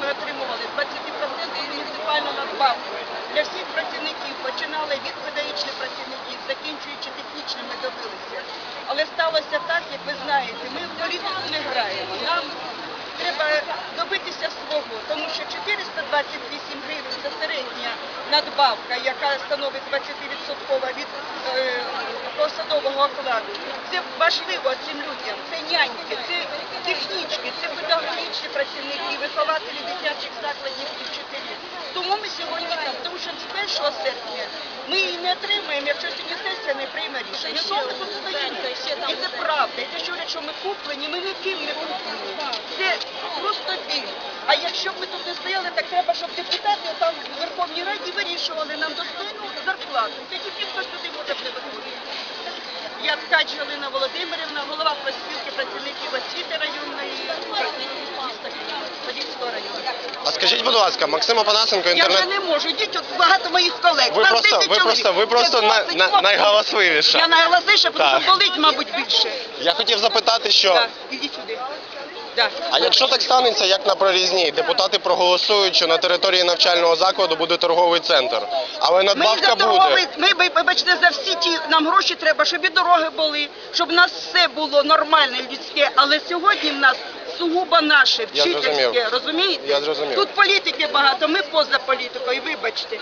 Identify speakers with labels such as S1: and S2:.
S1: ми отримували 20% муніципальну надбавку для всіх працівників. Починали від педагогічних працівників, закінчуючи технічними добилися. Але сталося так, як ви знаєте, ми в політику не граємо. Нам треба добитися свого, тому що 428 гривень це середня надбавка, яка становить 20% від е, посадового окладу. Це важливо цим людям. Це няньки, це вихователі дитячих закладів і вчителі. Тому ми сьогодні там, тому що з 1 серпня ми її не отримаємо, якщо сьогодні сесія не прийме рішення. Ми тут стоїмо. І це правда. І те, що говорять, що ми куплені, ми ніким не куплені. Це просто біль. А якщо б ми тут не стояли, так треба, щоб депутати там в Верховній Раді вирішували нам достойну зарплату. Тоді ніхто сюди може б не виходити. Я ткач Галина Володимирівна,
S2: скажіть, будь ласка, Максим Опанасенко,
S1: Я вже не можу. Йдіть от багато моїх колег.
S2: Ви
S1: Нас
S2: просто,
S1: 10
S2: ви
S1: чоловік.
S2: просто, ви просто на,
S1: 20
S2: на,
S1: хлопців.
S2: найголосливіша.
S1: Я найголосніше, тому що болить, мабуть, більше.
S2: Я хотів запитати, що
S1: Так, ідіть сюди. Так.
S2: а якщо так станеться, як на прорізній, депутати проголосують, що на території навчального закладу буде торговий центр, але
S1: Ми
S2: надбавка
S1: дороги,
S2: буде.
S1: ми, ви- вибачте, за всі ті нам гроші треба, щоб і дороги були, щоб у нас все було нормальне, людське. Але сьогодні в нас сугубо наше, вчительське, розумієте?
S2: Я зрозумів.
S1: Тут політики багато, ми поза політикою, вибачте.